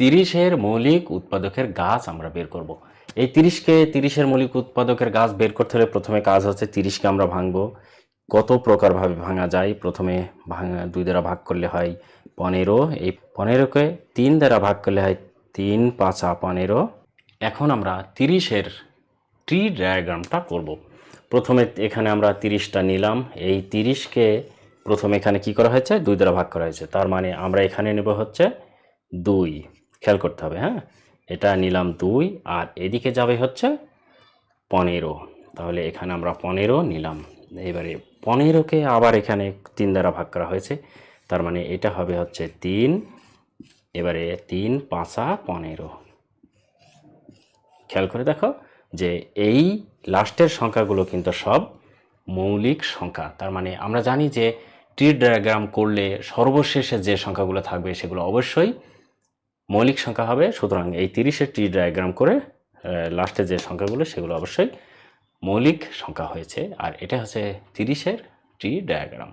তিরিশের মৌলিক উৎপাদকের গাছ আমরা বের করব। এই তিরিশকে, তিরিশের মৌলিক উৎপাদকের গাছ বের করতে হলে প্রথমে কাজ হচ্ছে তিরিশকে আমরা ভাঙবো। কত প্রকারভাবে ভাঙা যায়? প্রথমে ভাঙা দুই দ্বারা ভাগ করলে হয় পনেরো। এই পনেরোকে তিন দ্বারা ভাগ করলে হয় তিন পাঁচা পনেরো। এখন আমরা তিরিশের ট্রি ডায়াগ্রামটা করব। প্রথমে এখানে আমরা তিরিশটা নিলাম। এই তিরিশকে প্রথমে এখানে কি করা হয়েছে? দুই দ্বারা ভাগ করা হয়েছে। তার মানে আমরা এখানে নেব হচ্ছে দুই। খেয়াল করতে হবে হ্যাঁ? এটা নিলাম দুই, আর এদিকে যাবে হচ্ছে পনেরো। তাহলে এখানে আমরা পনেরো নিলাম। এবারে পনেরোকে আবার এখানে তিন দ্বারা ভাগ করা হয়েছে। তার মানে এটা হবে হচ্ছে তিন, এবারে তিন পাঁচা পনেরো। খেয়াল করে দেখো যে এই লাস্টের সংখ্যাগুলো কিন্তু সব মৌলিক সংখ্যা। তার মানে আমরা জানি যে ট্রি ডায়াগ্রাম করলে সর্বশেষে যে সংখ্যাগুলো থাকবে সেগুলো অবশ্যই মৌলিক সংখ্যা হবে, সুতরাং এই তিরিশের টি ডায়াগ্রাম করে লাস্টে যে সংখ্যাগুলো, সেগুলো অবশ্যই মৌলিক সংখ্যা হয়েছে। আর এটা হচ্ছে তিরিশের টি ডায়াগ্রাম